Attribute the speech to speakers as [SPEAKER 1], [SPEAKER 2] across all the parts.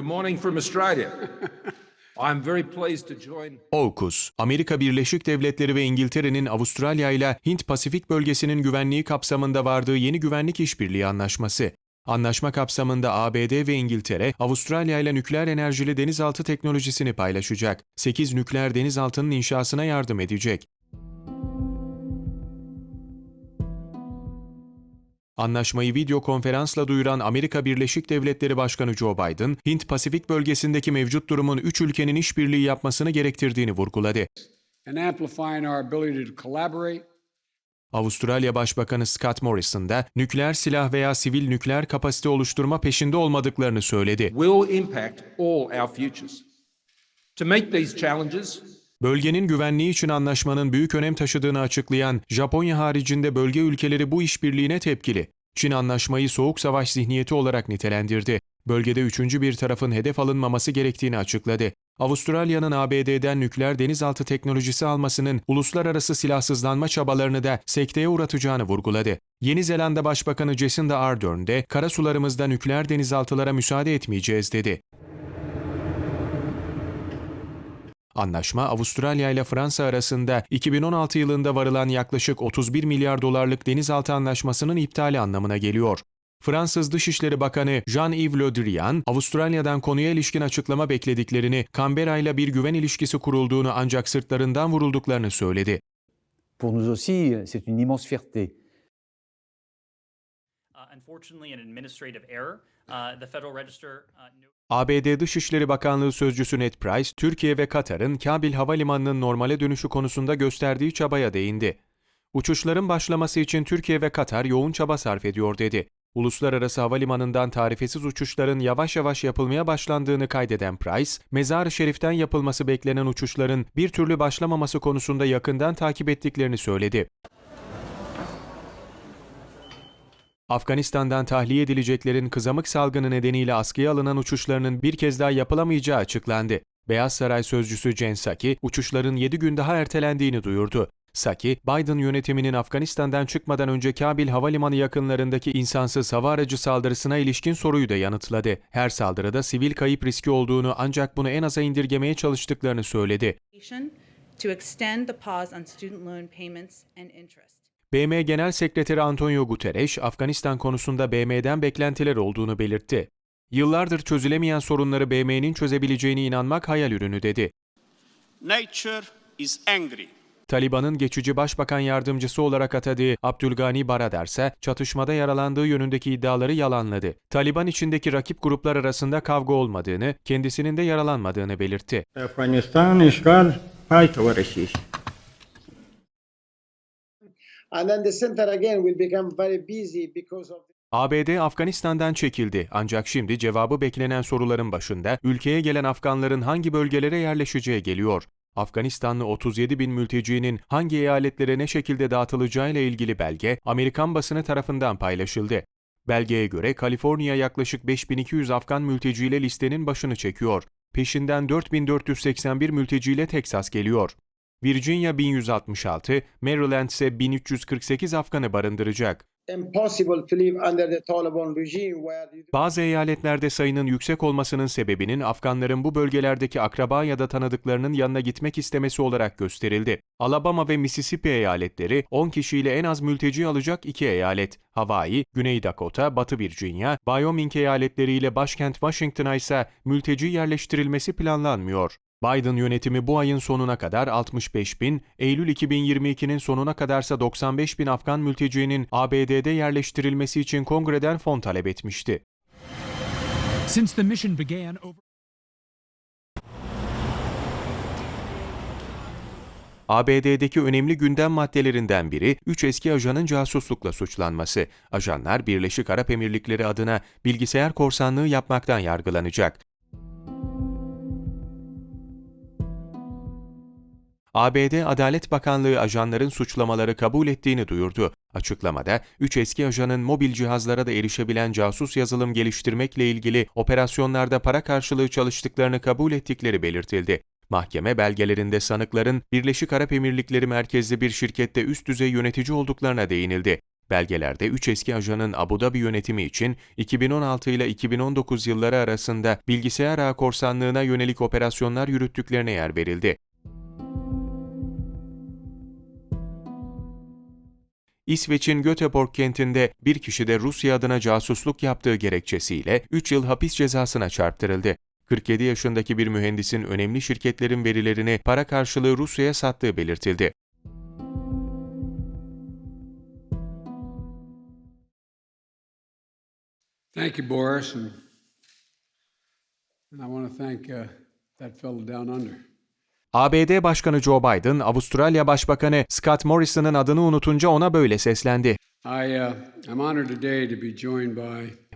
[SPEAKER 1] Good morning from Australia.
[SPEAKER 2] AUKUS, Amerika Birleşik Devletleri ve İngiltere'nin Avustralya ile Hint-Pasifik bölgesinin güvenliği kapsamında vardığı yeni güvenlik işbirliği anlaşması. Anlaşma kapsamında ABD ve İngiltere, Avustralya ile nükleer enerjili denizaltı teknolojisini paylaşacak. 8 nükleer denizaltının inşasına yardım edecek. Anlaşmayı video konferansla duyuran Amerika Birleşik Devletleri Başkanı Joe Biden, Hint-Pasifik bölgesindeki mevcut durumun üç ülkenin işbirliği yapmasını gerektirdiğini vurguladı. Avustralya Başbakanı Scott Morrison da nükleer silah veya sivil nükleer kapasite oluşturma peşinde olmadıklarını söyledi.
[SPEAKER 1] will impact all our futures. To meet these challenges,
[SPEAKER 2] Bölgenin güvenliği için anlaşmanın büyük önem taşıdığını açıklayan Japonya haricinde bölge ülkeleri bu işbirliğine tepkili. Çin anlaşmayı soğuk savaş zihniyeti olarak nitelendirdi. Bölgede üçüncü bir tarafın hedef alınmaması gerektiğini açıkladı. Avustralya'nın ABD'den nükleer denizaltı teknolojisi almasının uluslararası silahsızlanma çabalarını da sekteye uğratacağını vurguladı. Yeni Zelanda Başbakanı Jacinda Ardern de kara sularımızda nükleer denizaltılara müsaade etmeyeceğiz dedi. Anlaşma Avustralya ile Fransa arasında 2016 yılında varılan yaklaşık 31 milyar dolarlık denizaltı anlaşmasının iptali anlamına geliyor. Fransız Dışişleri Bakanı Jean-Yves Le Drian, Avustralya'dan konuya ilişkin açıklama beklediklerini, Canberra ile bir güven ilişkisi kurulduğunu ancak sırtlarından vurulduklarını söyledi.
[SPEAKER 3] Pour nous aussi, c'est une immense fierté.
[SPEAKER 4] Uh, unfortunately, an administrative error. Uh, the Federal Register uh, no-
[SPEAKER 2] ABD Dışişleri Bakanlığı Sözcüsü Ned Price, Türkiye ve Katar'ın Kabil Havalimanı'nın normale dönüşü konusunda gösterdiği çabaya değindi. Uçuşların başlaması için Türkiye ve Katar yoğun çaba sarf ediyor dedi. Uluslararası havalimanından tarifesiz uçuşların yavaş yavaş yapılmaya başlandığını kaydeden Price, Mezar-ı Şerif'ten yapılması beklenen uçuşların bir türlü başlamaması konusunda yakından takip ettiklerini söyledi. Afganistan'dan tahliye edileceklerin kızamık salgını nedeniyle askıya alınan uçuşlarının bir kez daha yapılamayacağı açıklandı. Beyaz Saray sözcüsü Jen Psaki, uçuşların 7 gün daha ertelendiğini duyurdu. Psaki, Biden yönetiminin Afganistan'dan çıkmadan önce Kabil Havalimanı yakınlarındaki insansız hava aracı saldırısına ilişkin soruyu da yanıtladı. Her saldırıda sivil kayıp riski olduğunu ancak bunu en aza indirgemeye çalıştıklarını söyledi.
[SPEAKER 5] to extend the pause on student loan payments and interest.
[SPEAKER 2] BM Genel Sekreteri Antonio Guterres, Afganistan konusunda BM'den beklentiler olduğunu belirtti. Yıllardır çözülemeyen sorunları BM'nin çözebileceğine inanmak hayal ürünü dedi.
[SPEAKER 6] Nature is angry.
[SPEAKER 2] Taliban'ın geçici başbakan yardımcısı olarak atadığı Abdülgani Baradar ise çatışmada yaralandığı yönündeki iddiaları yalanladı. Taliban içindeki rakip gruplar arasında kavga olmadığını, kendisinin de yaralanmadığını belirtti.
[SPEAKER 7] Afganistan işgal paytavarışıyız
[SPEAKER 8] and then the center again will become very busy because of
[SPEAKER 2] ABD Afganistan'dan çekildi ancak şimdi cevabı beklenen soruların başında ülkeye gelen Afganların hangi bölgelere yerleşeceği geliyor. Afganistanlı 37 bin mültecinin hangi eyaletlere ne şekilde dağıtılacağıyla ilgili belge Amerikan basını tarafından paylaşıldı. Belgeye göre Kaliforniya yaklaşık 5200 Afgan mülteciyle listenin başını çekiyor. Peşinden 4481 mülteciyle Teksas geliyor. Virginia 1166, Maryland ise 1348 Afganı barındıracak. Bazı eyaletlerde sayının yüksek olmasının sebebinin Afganların bu bölgelerdeki akraba ya da tanıdıklarının yanına gitmek istemesi olarak gösterildi. Alabama ve Mississippi eyaletleri 10 kişiyle en az mülteci alacak iki eyalet. Hawaii, Güney Dakota, Batı Virginia, Wyoming eyaletleriyle başkent Washington'a ise mülteci yerleştirilmesi planlanmıyor. Biden yönetimi bu ayın sonuna kadar 65 bin, Eylül 2022'nin sonuna kadarsa 95 bin Afgan mültecinin ABD'de yerleştirilmesi için kongreden fon talep etmişti.
[SPEAKER 9] Since the mission began over
[SPEAKER 2] ABD'deki önemli gündem maddelerinden biri 3 eski ajanın casuslukla suçlanması. Ajanlar Birleşik Arap Emirlikleri adına bilgisayar korsanlığı yapmaktan yargılanacak. ABD Adalet Bakanlığı ajanların suçlamaları kabul ettiğini duyurdu. Açıklamada, 3 eski ajanın mobil cihazlara da erişebilen casus yazılım geliştirmekle ilgili operasyonlarda para karşılığı çalıştıklarını kabul ettikleri belirtildi. Mahkeme belgelerinde sanıkların Birleşik Arap Emirlikleri merkezli bir şirkette üst düzey yönetici olduklarına değinildi. Belgelerde 3 eski ajanın Abu Dhabi yönetimi için 2016 ile 2019 yılları arasında bilgisayar ağı korsanlığına yönelik operasyonlar yürüttüklerine yer verildi. İsveç'in Göteborg kentinde bir kişi de Rusya adına casusluk yaptığı gerekçesiyle 3 yıl hapis cezasına çarptırıldı. 47 yaşındaki bir mühendisin önemli şirketlerin verilerini para karşılığı Rusya'ya sattığı belirtildi.
[SPEAKER 10] Thank you, Boris, and, I want to thank uh, that fellow down under.
[SPEAKER 2] ABD Başkanı Joe Biden, Avustralya Başbakanı Scott Morrison'ın adını unutunca ona böyle seslendi.
[SPEAKER 10] I uh,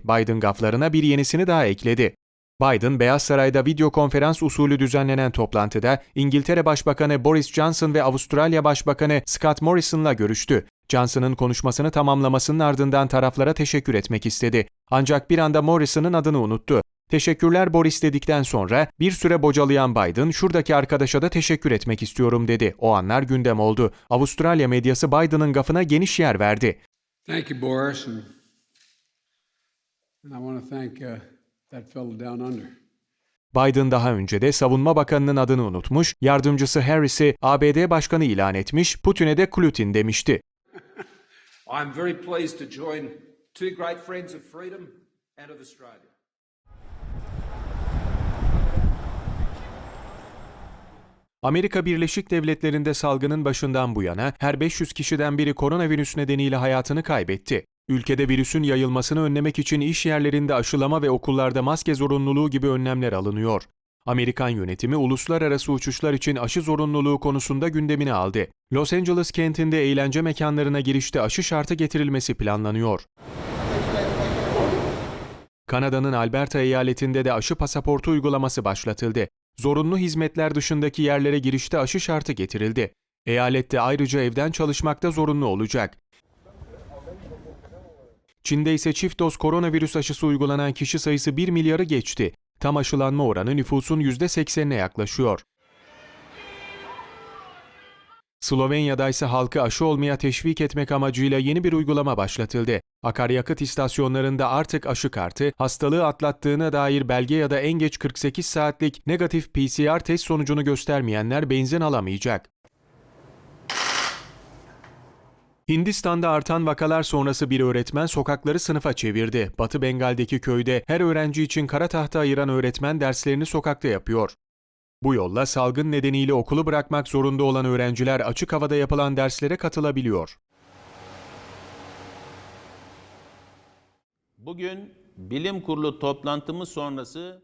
[SPEAKER 2] Biden gaflarına bir yenisini daha ekledi. Biden, Beyaz Saray'da video konferans usulü düzenlenen toplantıda İngiltere Başbakanı Boris Johnson ve Avustralya Başbakanı Scott Morrison'la görüştü. Johnson'ın konuşmasını tamamlamasının ardından taraflara teşekkür etmek istedi. Ancak bir anda Morrison'ın adını unuttu. Teşekkürler Boris dedikten sonra bir süre bocalayan Biden, şuradaki arkadaşa da teşekkür etmek istiyorum dedi. O anlar gündem oldu. Avustralya medyası Biden'ın gafına geniş yer verdi.
[SPEAKER 10] Thank you, Boris, and, and I want to thank uh, that fellow down under.
[SPEAKER 2] Biden daha önce de savunma bakanının adını unutmuş, yardımcısı Harris'i ABD başkanı ilan etmiş, Putin'e de Klutin demişti.
[SPEAKER 1] I'm very pleased to join two great friends of freedom and of Australia.
[SPEAKER 2] Amerika Birleşik Devletleri'nde salgının başından bu yana her 500 kişiden biri koronavirüs nedeniyle hayatını kaybetti. Ülkede virüsün yayılmasını önlemek için iş yerlerinde aşılama ve okullarda maske zorunluluğu gibi önlemler alınıyor. Amerikan yönetimi uluslararası uçuşlar için aşı zorunluluğu konusunda gündemine aldı. Los Angeles kentinde eğlence mekanlarına girişte aşı şartı getirilmesi planlanıyor. Kanada'nın Alberta eyaletinde de aşı pasaportu uygulaması başlatıldı. Zorunlu hizmetler dışındaki yerlere girişte aşı şartı getirildi. Eyalette ayrıca evden çalışmakta zorunlu olacak. Çin'de ise çift doz koronavirüs aşısı uygulanan kişi sayısı 1 milyarı geçti. Tam aşılanma oranı nüfusun %80'ine yaklaşıyor. Slovenya'da ise halkı aşı olmaya teşvik etmek amacıyla yeni bir uygulama başlatıldı. Akaryakıt istasyonlarında artık aşı kartı, hastalığı atlattığına dair belge ya da en geç 48 saatlik negatif PCR test sonucunu göstermeyenler benzin alamayacak. Hindistan'da artan vakalar sonrası bir öğretmen sokakları sınıfa çevirdi. Batı Bengal'deki köyde her öğrenci için kara tahta ayıran öğretmen derslerini sokakta yapıyor. Bu yolla salgın nedeniyle okulu bırakmak zorunda olan öğrenciler açık havada yapılan derslere katılabiliyor.
[SPEAKER 11] Bugün bilim kurulu toplantımız sonrası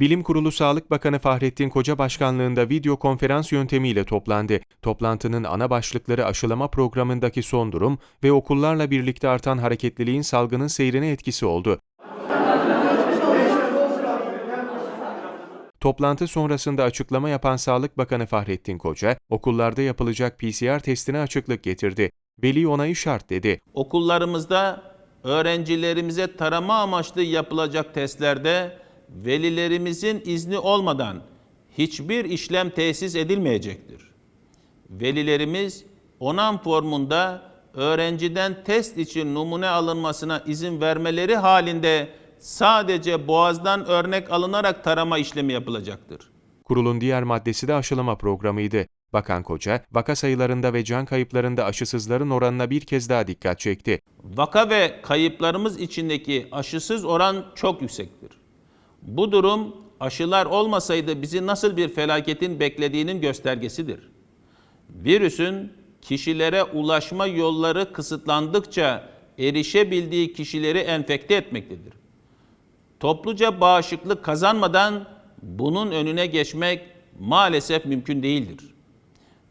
[SPEAKER 2] Bilim Kurulu Sağlık Bakanı Fahrettin Koca başkanlığında video konferans yöntemiyle toplandı. Toplantının ana başlıkları aşılama programındaki son durum ve okullarla birlikte artan hareketliliğin salgının seyrine etkisi oldu. Toplantı sonrasında açıklama yapan Sağlık Bakanı Fahrettin Koca, okullarda yapılacak PCR testine açıklık getirdi. Veli onayı şart dedi.
[SPEAKER 11] okullarımızda öğrencilerimize tarama amaçlı yapılacak testlerde velilerimizin izni olmadan hiçbir işlem tesis edilmeyecektir. Velilerimiz onam formunda öğrenciden test için numune alınmasına izin vermeleri halinde sadece boğazdan örnek alınarak tarama işlemi yapılacaktır.
[SPEAKER 2] Kurulun diğer maddesi de aşılama programıydı. Bakan Koca, vaka sayılarında ve can kayıplarında aşısızların oranına bir kez daha dikkat çekti.
[SPEAKER 11] Vaka ve kayıplarımız içindeki aşısız oran çok yüksektir. Bu durum aşılar olmasaydı bizi nasıl bir felaketin beklediğinin göstergesidir. Virüsün kişilere ulaşma yolları kısıtlandıkça erişebildiği kişileri enfekte etmektedir. Topluca bağışıklık kazanmadan bunun önüne geçmek maalesef mümkün değildir.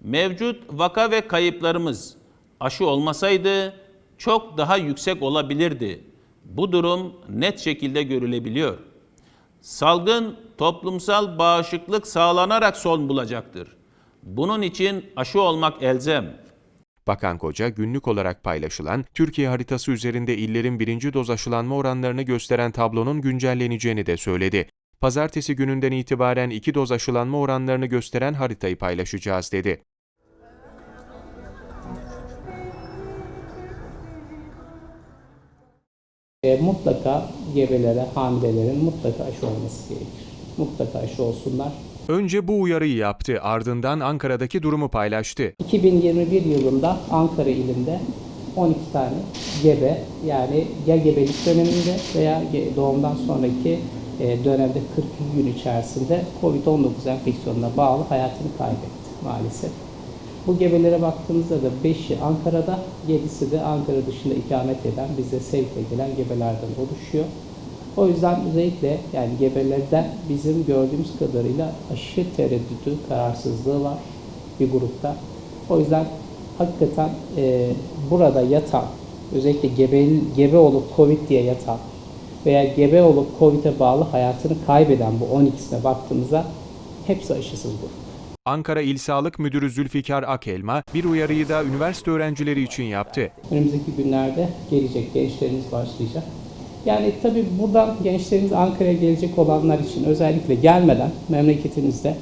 [SPEAKER 11] Mevcut vaka ve kayıplarımız aşı olmasaydı çok daha yüksek olabilirdi. Bu durum net şekilde görülebiliyor. Salgın toplumsal bağışıklık sağlanarak son bulacaktır. Bunun için aşı olmak elzem.
[SPEAKER 2] Bakan Koca, günlük olarak paylaşılan Türkiye haritası üzerinde illerin birinci doz aşılanma oranlarını gösteren tablonun güncelleneceğini de söyledi. Pazartesi gününden itibaren iki doz aşılanma oranlarını gösteren haritayı paylaşacağız dedi.
[SPEAKER 12] E, mutlaka gebelere, hamilelerin mutlaka aşı olması gerekir. Mutlaka aşı olsunlar.
[SPEAKER 2] Önce bu uyarıyı yaptı, ardından Ankara'daki durumu paylaştı.
[SPEAKER 12] 2021 yılında Ankara ilinde 12 tane gebe yani ya gebelik döneminde veya doğumdan sonraki e, dönemde 42 gün içerisinde COVID-19 enfeksiyonuna bağlı hayatını kaybetti maalesef. Bu gebelere baktığımızda da 5'i Ankara'da, 7'si de Ankara dışında ikamet eden, bize sevk edilen gebelerden oluşuyor. O yüzden özellikle yani gebelerden bizim gördüğümüz kadarıyla aşı tereddütü, kararsızlığı var bir grupta. O yüzden hakikaten e, burada yatan, özellikle gebe, gebe olup Covid diye yatan veya gebe olup Covid'e bağlı hayatını kaybeden bu 12'sine baktığımızda hepsi aşısız grup.
[SPEAKER 2] Ankara İl Sağlık Müdürü Zülfikar Akelma bir uyarıyı da üniversite öğrencileri için yaptı.
[SPEAKER 12] Önümüzdeki günlerde gelecek gençlerimiz başlayacak. Yani tabii buradan gençlerimiz Ankara'ya gelecek olanlar için özellikle gelmeden memleketinizde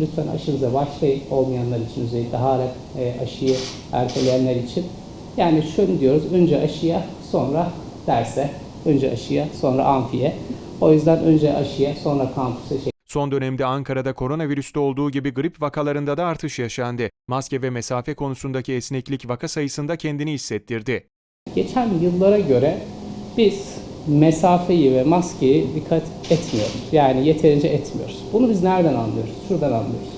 [SPEAKER 12] lütfen aşınıza başlayın. Olmayanlar için özellikle hala e, aşıyı erteleyenler için. Yani şunu diyoruz, önce aşıya sonra derse, önce aşıya sonra amfiye. O yüzden önce aşıya sonra kampüse
[SPEAKER 2] Son dönemde Ankara'da koronavirüste olduğu gibi grip vakalarında da artış yaşandı. Maske ve mesafe konusundaki esneklik vaka sayısında kendini hissettirdi.
[SPEAKER 12] Geçen yıllara göre biz mesafeyi ve maskeyi dikkat etmiyoruz. Yani yeterince etmiyoruz. Bunu biz nereden anlıyoruz? Şuradan anlıyoruz.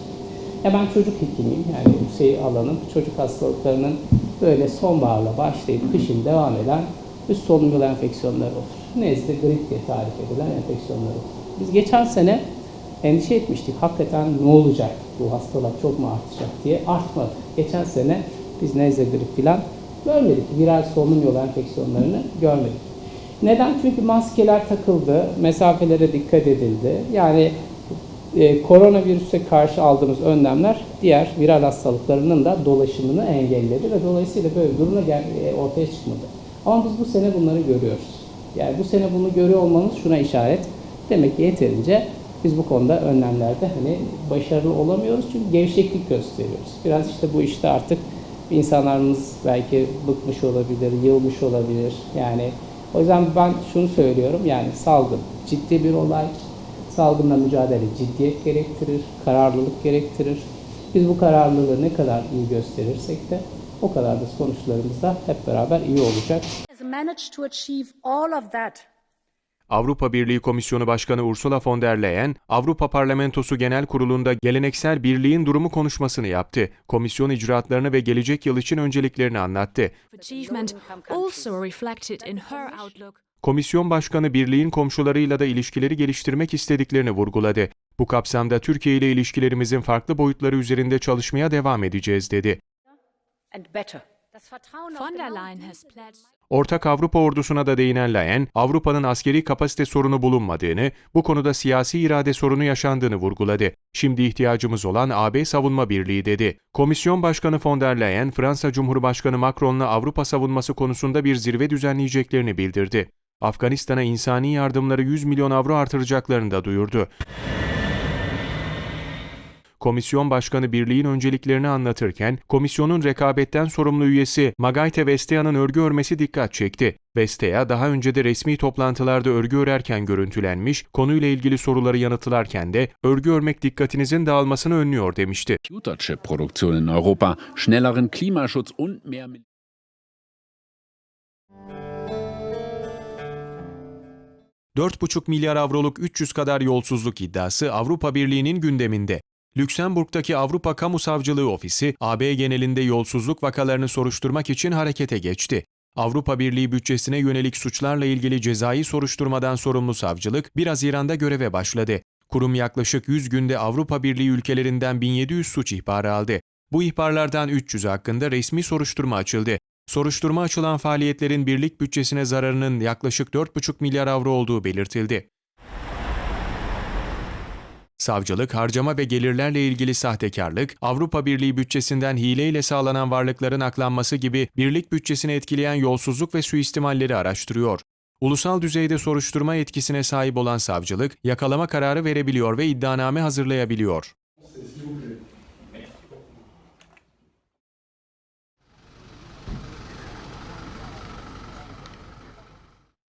[SPEAKER 12] Ya ben çocuk hekimiyim. Yani yüksek alanım. Çocuk hastalıklarının böyle sonbaharla başlayıp kışın devam eden üst solunum yolu enfeksiyonları olur. Nezle, grip diye tarif edilen enfeksiyonlar olur. Biz geçen sene endişe etmiştik. Hakikaten ne olacak? Bu hastalık çok mu artacak diye artmadı. Geçen sene biz nezle, grip filan görmedik. Viral solunum yolu enfeksiyonlarını görmedik. Neden? Çünkü maskeler takıldı, mesafelere dikkat edildi. Yani e, koronavirüse karşı aldığımız önlemler diğer viral hastalıklarının da dolaşımını engelledi ve dolayısıyla böyle bir durumda gel- e, ortaya çıkmadı. Ama biz bu sene bunları görüyoruz. Yani bu sene bunu görüyor olmamız şuna işaret. Demek ki yeterince biz bu konuda önlemlerde hani başarılı olamıyoruz çünkü gevşeklik gösteriyoruz. Biraz işte bu işte artık insanlarımız belki bıkmış olabilir, yılmış olabilir. Yani o yüzden ben şunu söylüyorum yani salgın ciddi bir olay. Salgınla mücadele ciddiyet gerektirir, kararlılık gerektirir. Biz bu kararlılığı ne kadar iyi gösterirsek de o kadar da sonuçlarımız da hep beraber iyi olacak.
[SPEAKER 2] Avrupa Birliği Komisyonu Başkanı Ursula von der Leyen, Avrupa Parlamentosu Genel Kurulu'nda geleneksel birliğin durumu konuşmasını yaptı. Komisyon icraatlarını ve gelecek yıl için önceliklerini anlattı. Komisyon Başkanı birliğin komşularıyla da ilişkileri geliştirmek istediklerini vurguladı. Bu kapsamda Türkiye ile ilişkilerimizin farklı boyutları üzerinde çalışmaya devam edeceğiz dedi.
[SPEAKER 13] Von der Leyen has pledged
[SPEAKER 2] Ortak Avrupa ordusuna da değinen Leyen, Avrupa'nın askeri kapasite sorunu bulunmadığını, bu konuda siyasi irade sorunu yaşandığını vurguladı. Şimdi ihtiyacımız olan AB Savunma Birliği dedi. Komisyon Başkanı von der Leyen, Fransa Cumhurbaşkanı Macron'la Avrupa savunması konusunda bir zirve düzenleyeceklerini bildirdi. Afganistan'a insani yardımları 100 milyon avro artıracaklarını da duyurdu. Komisyon Başkanı birliğin önceliklerini anlatırken, komisyonun rekabetten sorumlu üyesi Magayte Vestea'nın örgü örmesi dikkat çekti. Vestea daha önce de resmi toplantılarda örgü örerken görüntülenmiş, konuyla ilgili soruları yanıtlarken de örgü örmek dikkatinizin dağılmasını önlüyor demişti.
[SPEAKER 14] Computerchip-Produktion in Europa, schnelleren Klimaschutz und mehr. Mil-
[SPEAKER 2] 4,5 milyar avroluk 300 kadar yolsuzluk iddiası Avrupa Birliği'nin gündeminde. Lüksemburg'daki Avrupa Kamu Savcılığı Ofisi, AB genelinde yolsuzluk vakalarını soruşturmak için harekete geçti. Avrupa Birliği bütçesine yönelik suçlarla ilgili cezai soruşturmadan sorumlu savcılık 1 Haziran'da göreve başladı. Kurum yaklaşık 100 günde Avrupa Birliği ülkelerinden 1700 suç ihbarı aldı. Bu ihbarlardan 300 hakkında resmi soruşturma açıldı. Soruşturma açılan faaliyetlerin birlik bütçesine zararının yaklaşık 4,5 milyar avro olduğu belirtildi. Savcılık, harcama ve gelirlerle ilgili sahtekarlık, Avrupa Birliği bütçesinden hileyle sağlanan varlıkların aklanması gibi birlik bütçesini etkileyen yolsuzluk ve suistimalleri araştırıyor. Ulusal düzeyde soruşturma etkisine sahip olan savcılık, yakalama kararı verebiliyor ve iddianame hazırlayabiliyor.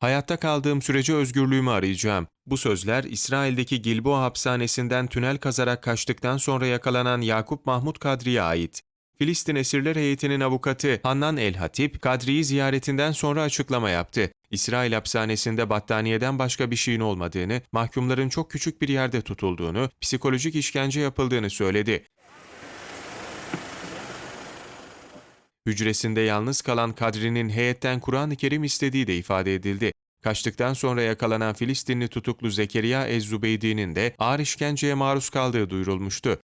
[SPEAKER 2] Hayatta kaldığım sürece özgürlüğümü arayacağım. Bu sözler İsrail'deki Gilboa hapishanesinden tünel kazarak kaçtıktan sonra yakalanan Yakup Mahmut Kadri'ye ait. Filistin Esirler Heyeti'nin avukatı Hannan El Hatip, Kadri'yi ziyaretinden sonra açıklama yaptı. İsrail hapishanesinde battaniyeden başka bir şeyin olmadığını, mahkumların çok küçük bir yerde tutulduğunu, psikolojik işkence yapıldığını söyledi. Hücresinde yalnız kalan Kadri'nin heyetten Kur'an-ı Kerim istediği de ifade edildi. Kaçtıktan sonra yakalanan Filistinli tutuklu Zekeriya Ez-Zubeydi'nin de ağır işkenceye maruz kaldığı duyurulmuştu.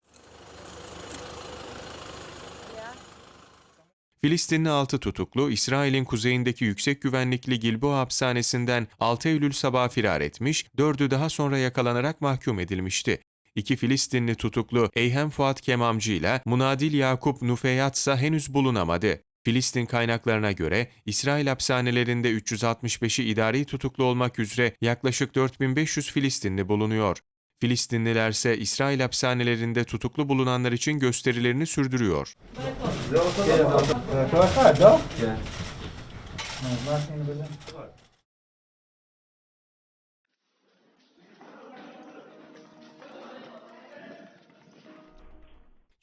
[SPEAKER 2] Filistinli 6 tutuklu, İsrail'in kuzeyindeki yüksek güvenlikli Gilboa hapishanesinden 6 Eylül sabahı firar etmiş, 4'ü daha sonra yakalanarak mahkum edilmişti. İki Filistinli tutuklu Eyhem Fuat Kemamcı ile Munadil Yakup Nufeyat henüz bulunamadı. Filistin kaynaklarına göre İsrail hapishanelerinde 365'i idari tutuklu olmak üzere yaklaşık 4500 Filistinli bulunuyor. Filistinliler ise İsrail hapishanelerinde tutuklu bulunanlar için gösterilerini sürdürüyor.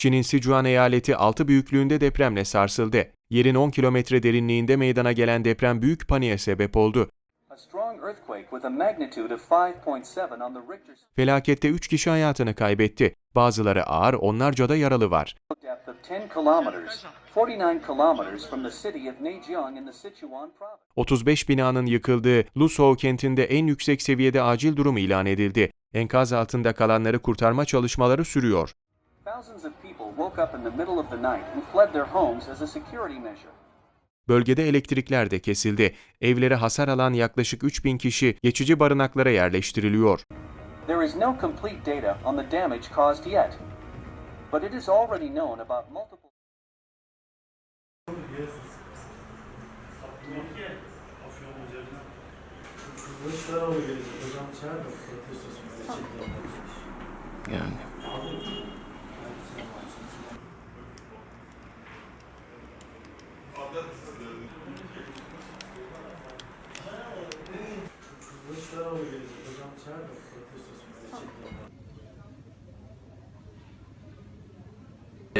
[SPEAKER 2] Çin'in Sichuan eyaleti 6 büyüklüğünde depremle sarsıldı. Yerin 10 kilometre derinliğinde meydana gelen deprem büyük paniğe sebep oldu. Felakette 3 kişi hayatını kaybetti. Bazıları ağır, onlarca da yaralı var. 35 binanın yıkıldığı Lusou kentinde en yüksek seviyede acil durum ilan edildi. Enkaz altında kalanları kurtarma çalışmaları sürüyor. Bölgede elektrikler de kesildi. Evlere hasar alan yaklaşık 3000 kişi geçici barınaklara yerleştiriliyor.
[SPEAKER 15] There is no complete data on the damage caused yet, but it is already known about multiple.
[SPEAKER 11] Yani.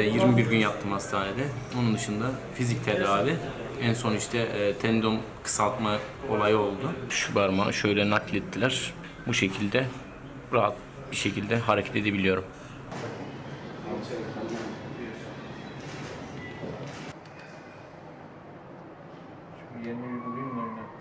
[SPEAKER 16] 21 gün yattım hastanede. Onun dışında fizik tedavi. En son işte e, tendon kısaltma olayı oldu. Şu parmağı şöyle naklettiler. Bu şekilde rahat bir şekilde hareket edebiliyorum.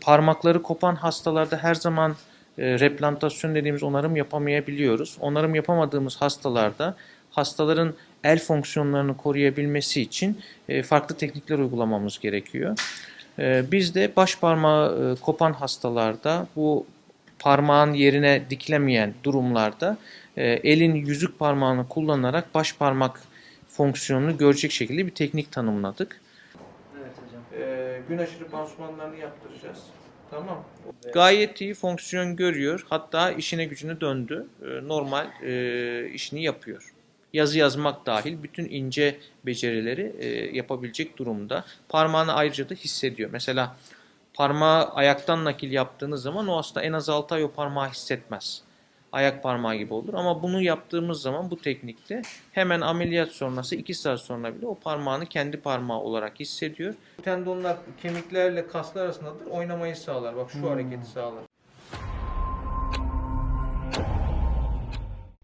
[SPEAKER 17] Parmakları kopan hastalarda her zaman e, replantasyon dediğimiz onarım yapamayabiliyoruz. Onarım yapamadığımız hastalarda hastaların el fonksiyonlarını koruyabilmesi için e, farklı teknikler uygulamamız gerekiyor. E, biz de baş parmağı e, kopan hastalarda bu parmağın yerine dikilemeyen durumlarda elin yüzük parmağını kullanarak baş parmak fonksiyonunu görecek şekilde bir teknik tanımladık. Evet hocam. E, gün aşırı pansumanlarını yaptıracağız. Tamam. Gayet iyi fonksiyon görüyor. Hatta işine gücüne döndü. Normal e, işini yapıyor. Yazı yazmak dahil bütün ince becerileri e, yapabilecek durumda. Parmağını ayrıca da hissediyor. Mesela parmağı ayaktan nakil yaptığınız zaman o hasta en az 6 ay o parmağı hissetmez. Ayak parmağı gibi olur ama bunu yaptığımız zaman bu teknikte hemen ameliyat sonrası 2 saat sonra bile o parmağını kendi parmağı olarak hissediyor. Tendonlar kemiklerle kaslar arasındadır oynamayı sağlar. Bak şu hareketi sağlar.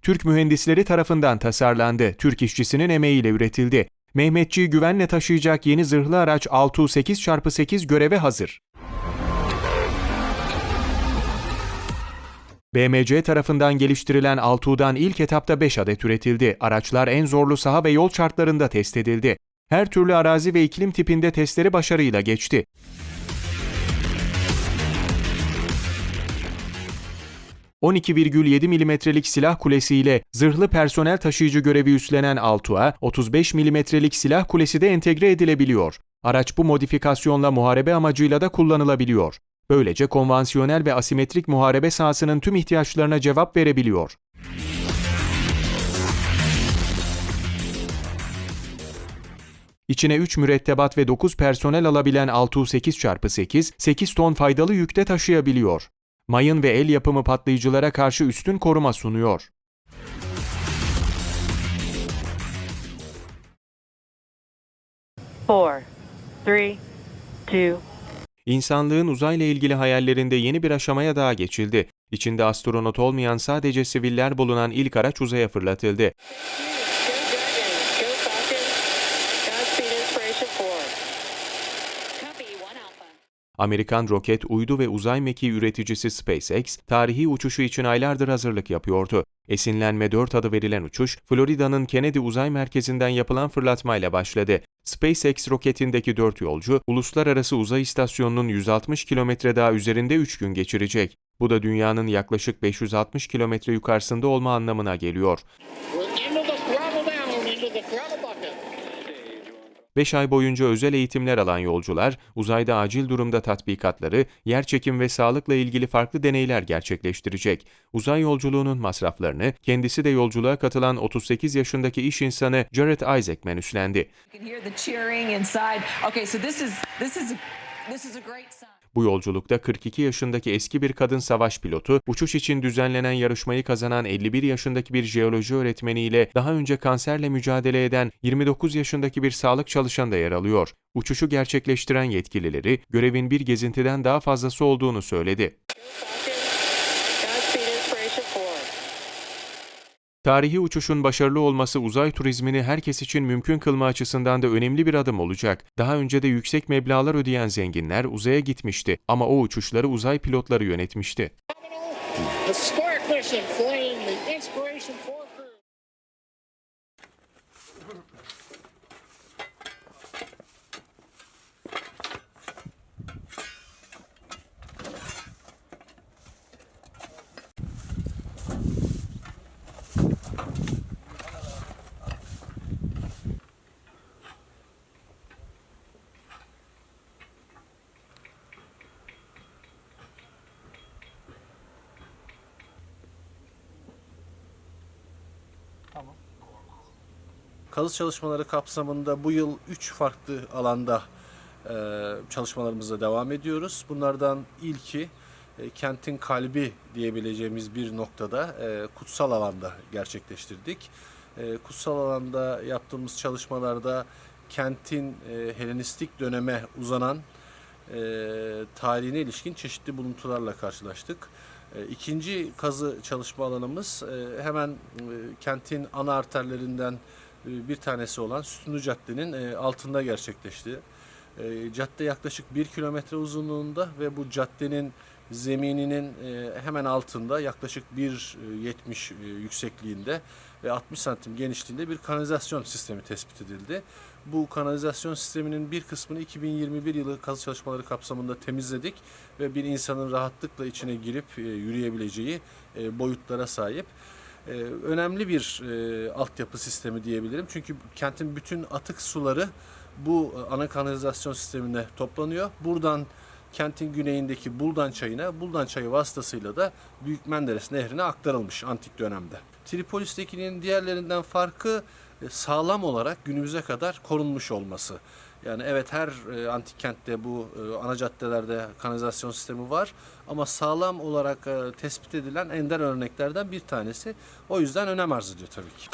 [SPEAKER 2] Türk mühendisleri tarafından tasarlandı. Türk işçisinin emeğiyle üretildi. Mehmetçiği güvenle taşıyacak yeni zırhlı araç Altuğ 8x8 göreve hazır. BMC tarafından geliştirilen Altuğ'dan ilk etapta 5 adet üretildi. Araçlar en zorlu saha ve yol şartlarında test edildi. Her türlü arazi ve iklim tipinde testleri başarıyla geçti. ...12,7 milimetrelik silah kulesiyle zırhlı personel taşıyıcı görevi üstlenen Altuğ'a 35 milimetrelik silah kulesi de entegre edilebiliyor. Araç bu modifikasyonla muharebe amacıyla da kullanılabiliyor. Böylece konvansiyonel ve asimetrik muharebe sahasının tüm ihtiyaçlarına cevap verebiliyor. İçine 3 mürettebat ve 9 personel alabilen 6U8x8, 8 ton faydalı yükte taşıyabiliyor. Mayın ve el yapımı patlayıcılara karşı üstün koruma sunuyor.
[SPEAKER 18] Four, three, two,
[SPEAKER 2] İnsanlığın uzayla ilgili hayallerinde yeni bir aşamaya daha geçildi. İçinde astronot olmayan sadece siviller bulunan ilk araç uzaya fırlatıldı. Amerikan roket, uydu ve uzay mekiği üreticisi SpaceX, tarihi uçuşu için aylardır hazırlık yapıyordu. Esinlenme 4 adı verilen uçuş, Florida'nın Kennedy Uzay Merkezi'nden yapılan fırlatmayla başladı. SpaceX roketindeki 4 yolcu, Uluslararası Uzay İstasyonu'nun 160 kilometre daha üzerinde 3 gün geçirecek. Bu da dünyanın yaklaşık 560 kilometre yukarısında olma anlamına geliyor. 5 ay boyunca özel eğitimler alan yolcular, uzayda acil durumda tatbikatları, yerçekim ve sağlıkla ilgili farklı deneyler gerçekleştirecek. Uzay yolculuğunun masraflarını kendisi de yolculuğa katılan 38 yaşındaki iş insanı Jared Isaacman üstlendi. Bu yolculukta 42 yaşındaki eski bir kadın savaş pilotu, uçuş için düzenlenen yarışmayı kazanan 51 yaşındaki bir jeoloji öğretmeniyle daha önce kanserle mücadele eden 29 yaşındaki bir sağlık çalışanı da yer alıyor. Uçuşu gerçekleştiren yetkilileri, görevin bir gezintiden daha fazlası olduğunu söyledi. Tarihi uçuşun başarılı olması uzay turizmini herkes için mümkün kılma açısından da önemli bir adım olacak. Daha önce de yüksek meblağlar ödeyen zenginler uzaya gitmişti ama o uçuşları uzay pilotları yönetmişti.
[SPEAKER 19] Kazı çalışmaları kapsamında bu yıl 3 farklı alanda e, çalışmalarımıza devam ediyoruz. Bunlardan ilki e, kentin kalbi diyebileceğimiz bir noktada e, kutsal alanda gerçekleştirdik. Kutsal alanda yaptığımız çalışmalarda kentin Helenistik döneme uzanan tarihine ilişkin çeşitli buluntularla karşılaştık. İkinci kazı çalışma alanımız hemen kentin ana arterlerinden bir tanesi olan Sütunlu Cadde'nin e, altında gerçekleşti. E, Cadde yaklaşık 1 kilometre uzunluğunda ve bu caddenin zemininin e, hemen altında yaklaşık 1.70 e, yüksekliğinde ve 60 santim genişliğinde bir kanalizasyon sistemi tespit edildi. Bu kanalizasyon sisteminin bir kısmını 2021 yılı kazı çalışmaları kapsamında temizledik ve bir insanın rahatlıkla içine girip yürüyebileceği boyutlara sahip. Ee, önemli bir e, altyapı sistemi diyebilirim. Çünkü kentin bütün atık suları bu e, ana kanalizasyon sistemine toplanıyor. Buradan kentin güneyindeki Buldan Çayı'na, Buldan Çayı vasıtasıyla da Büyük Menderes Nehri'ne aktarılmış antik dönemde. Tripolis'tekinin diğerlerinden farkı e, sağlam olarak günümüze kadar korunmuş olması. Yani evet her e, antik kentte bu e, ana caddelerde kanalizasyon sistemi var ama sağlam olarak e, tespit edilen ender örneklerden bir tanesi. O yüzden önem arz ediyor tabii ki.